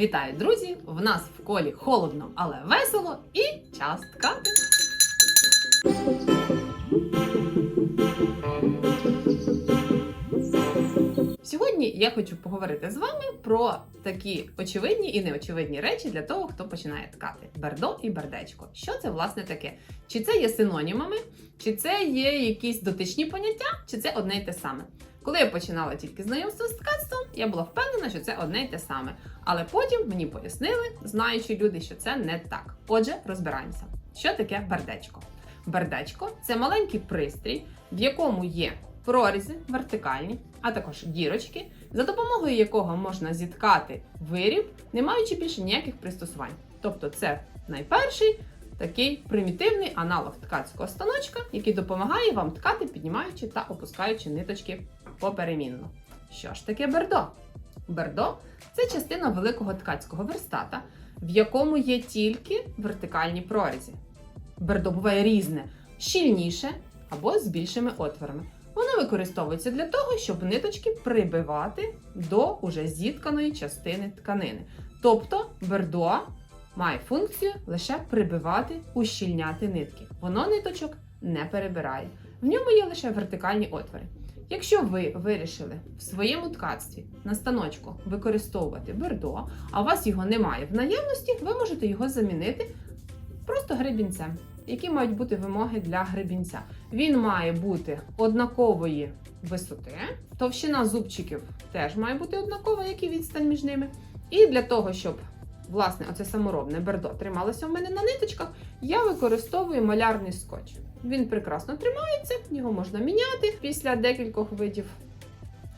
Вітаю, друзі! В нас в колі холодно, але весело і час ткати. Сьогодні я хочу поговорити з вами про такі очевидні і неочевидні речі для того, хто починає ткати: бердо і бердечко. Що це власне таке? Чи це є синонімами, чи це є якісь дотичні поняття, чи це одне й те саме? Коли я починала тільки знайомство з ткацтвом, я була впевнена, що це одне й те саме. Але потім мені пояснили, знаючи люди, що це не так. Отже, розбираємося, що таке бердечко. Бердечко це маленький пристрій, в якому є прорізи вертикальні, а також дірочки, за допомогою якого можна зіткати виріб, не маючи більше ніяких пристосувань. Тобто, це найперший такий примітивний аналог ткацького станочка, який допомагає вам ткати, піднімаючи та опускаючи ниточки поперемінно. Що ж таке бердо? Бердо це частина великого ткацького верстата, в якому є тільки вертикальні прорізі. Бердо буває різне, щільніше або з більшими отворами. Воно використовується для того, щоб ниточки прибивати до уже зітканої частини тканини. Тобто бердо має функцію лише прибивати, ущільняти нитки. Воно ниточок не перебирає. В ньому є лише вертикальні отвори. Якщо ви вирішили в своєму ткацтві на станочку використовувати бердо, а у вас його немає в наявності, ви можете його замінити просто гребінцем. Які мають бути вимоги для гребінця? Він має бути однакової висоти, товщина зубчиків теж має бути однакова, як і відстань між ними. І для того, щоб власне оце саморобне бердо трималося в мене на ниточках, я використовую малярний скотч. Він прекрасно тримається, його можна міняти після декількох видів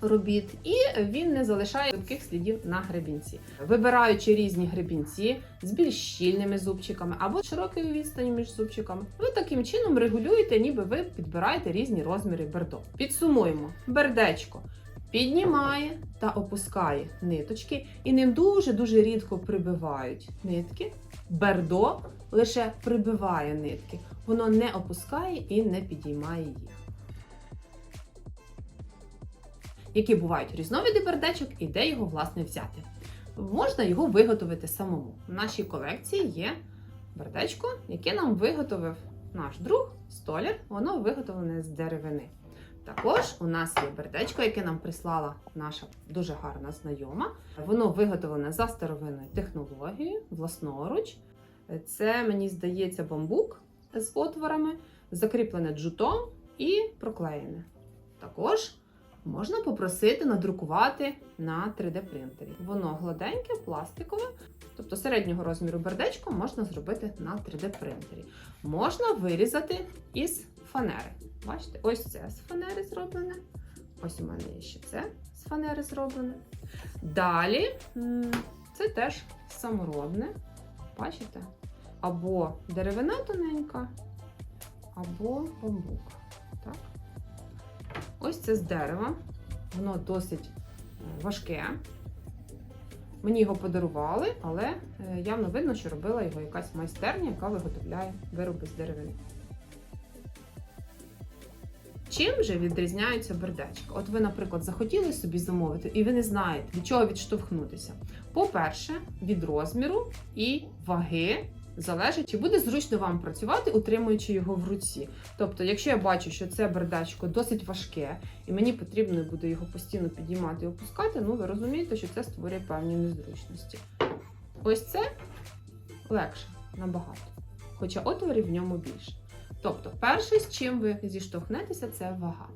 робіт, і він не залишає таких слідів на гребінці. Вибираючи різні гребінці з більш щільними зубчиками або широкою відстані між зубчиками, ви таким чином регулюєте, ніби ви підбираєте різні розміри бердо. Підсумуємо: бердечко. Піднімає та опускає ниточки, і ним дуже-дуже рідко прибивають нитки. Бердо лише прибиває нитки, воно не опускає і не підіймає їх. Які бувають різновиди бердечок і де його власне взяти? Можна його виготовити самому. В нашій колекції є бердечко, яке нам виготовив наш друг столяр. Воно виготовлене з деревини. Також у нас є бердечко, яке нам прислала наша дуже гарна знайома. Воно виготовлене за старовинною технологією, власноруч. Це, мені здається, бамбук з отворами, закріплене джутом і проклеєне. Також можна попросити надрукувати на 3D-принтері. Воно гладеньке, пластикове, тобто середнього розміру бердечко можна зробити на 3D-принтері. Можна вирізати із фанери. Бачите, ось це з фанери зроблене. Ось у мене є ще це з фанери зроблене. Далі це теж саморобне. Бачите? Або деревина тоненька, або бамбук. Так? Ось це з дерева. Воно досить е, важке. Мені його подарували, але е, явно видно, що робила його якась майстерня, яка виготовляє вироби з деревини. Чим же відрізняються бердечка? От ви, наприклад, захотіли собі замовити, і ви не знаєте, від чого відштовхнутися. По-перше, від розміру і ваги залежить, чи буде зручно вам працювати, утримуючи його в руці. Тобто, якщо я бачу, що це бердечко досить важке, і мені потрібно буде його постійно підіймати і опускати, ну ви розумієте, що це створює певні незручності. Ось це легше набагато, хоча отворів в ньому більше. Тобто, перше, з чим ви зіштовхнетеся, це вага.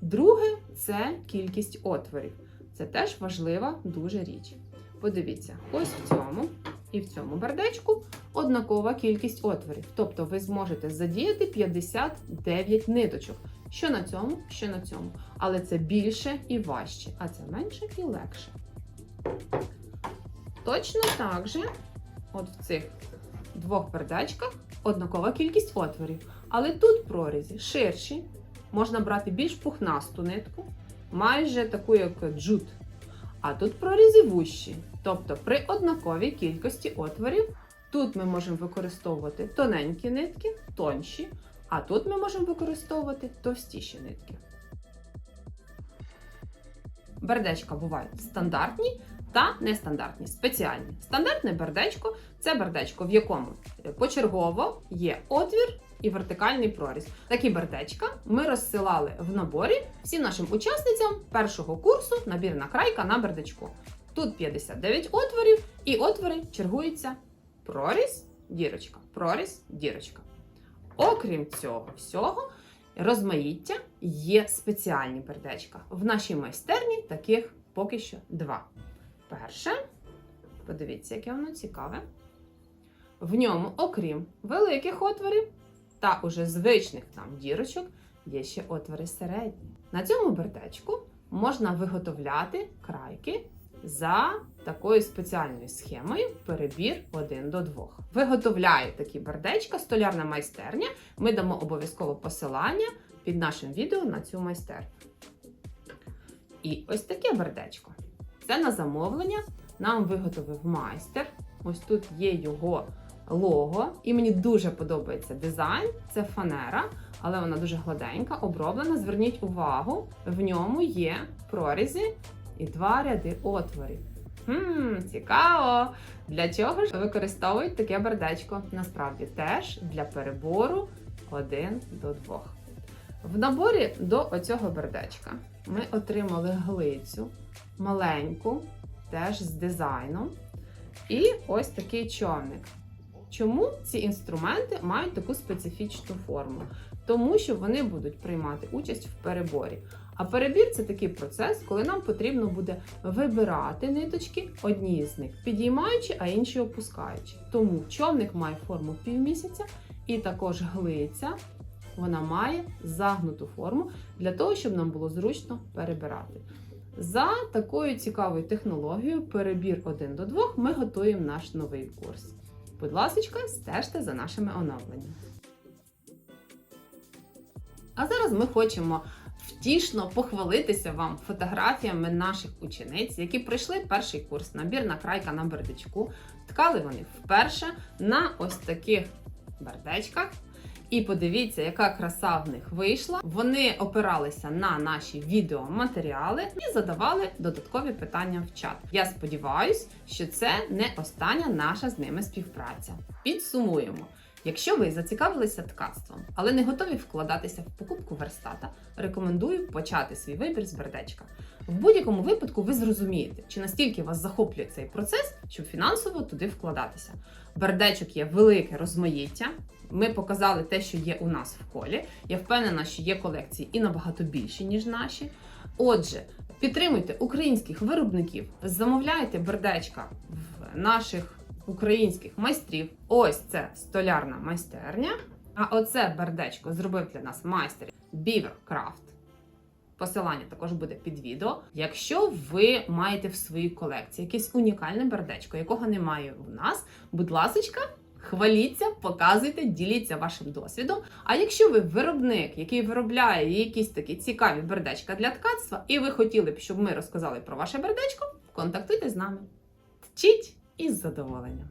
Друге це кількість отворів. Це теж важлива дуже річ. Подивіться, ось в цьому і в цьому бардечку однакова кількість отворів. Тобто ви зможете задіяти 59 ниточок. Що на цьому, що на цьому. Але це більше і важче, а це менше і легше. Точно так же, от в цих двох передачках однакова кількість отворів. Але тут прорізі ширші, можна брати більш пухнасту нитку, майже таку, як джут. А тут прорізі вущі. Тобто при однаковій кількості отворів тут ми можемо використовувати тоненькі нитки, тонші, а тут ми можемо використовувати товстіші нитки. Бердечка бувають стандартні, та нестандартні, спеціальні. Стандартне бердечко це бердечко, в якому почергово є отвір і вертикальний проріз. Такі бердечка ми розсилали в наборі всім нашим учасницям першого курсу набірна крайка на бердечку. Тут 59 отворів, і отвори чергуються проріз, дірочка, проріз, дірочка. Окрім цього всього, розмаїття є спеціальні бердечка. В нашій майстерні таких поки що два. Перше, подивіться, яке воно цікаве. В ньому, окрім великих отворів та уже звичних там дірочок, є ще отвори середні. На цьому бердечку можна виготовляти крайки за такою спеціальною схемою перебір 1 до 2. Виготовляє такі бердечка столярна майстерня. Ми дамо обов'язково посилання під нашим відео на цю майстерню. І ось таке бердечко. Це на замовлення нам виготовив майстер. Ось тут є його лого, і мені дуже подобається дизайн. Це фанера, але вона дуже гладенька, оброблена. Зверніть увагу, в ньому є прорізі і два ряди отворів. Хм, цікаво! Для чого ж використовують таке бердечко? Насправді теж для перебору 1 до 2. В наборі до оцього бердечка ми отримали глицю маленьку, теж з дизайном. І ось такий човник. Чому ці інструменти мають таку специфічну форму? Тому що вони будуть приймати участь в переборі. А перебір це такий процес, коли нам потрібно буде вибирати ниточки, одні з них підіймаючи, а інші опускаючи. Тому човник має форму півмісяця і також глиця. Вона має загнуту форму для того, щоб нам було зручно перебирати. За такою цікавою технологією, перебір 1 до 2, ми готуємо наш новий курс. Будь ласка, стежте за нашими оновленнями. А зараз ми хочемо втішно похвалитися вам фотографіями наших учениць, які пройшли перший курс набірна крайка на бердичку. Ткали вони вперше на ось таких бердечках. І подивіться, яка краса в них вийшла. Вони опиралися на наші відеоматеріали і задавали додаткові питання в чат. Я сподіваюся, що це не остання наша з ними співпраця. Підсумуємо. Якщо ви зацікавилися ткацтвом, але не готові вкладатися в покупку верстата, рекомендую почати свій вибір з бердечка. В будь-якому випадку ви зрозумієте, чи настільки вас захоплює цей процес, щоб фінансово туди вкладатися. Бердечок є велике розмаїття. Ми показали те, що є у нас в колі. Я впевнена, що є колекції і набагато більші, ніж наші. Отже, підтримуйте українських виробників, замовляйте бердечка в наших українських майстрів. Ось це столярна майстерня. А оце бердечко зробив для нас майстер Craft. Посилання також буде під відео. Якщо ви маєте в своїй колекції якесь унікальне бердечко, якого немає у нас, будь ласочка, хваліться, показуйте, діліться вашим досвідом. А якщо ви виробник, який виробляє якісь такі цікаві бердечка для ткацтва, і ви хотіли б, щоб ми розказали про ваше бердечко, контактуйте з нами. Вчіть із задоволенням.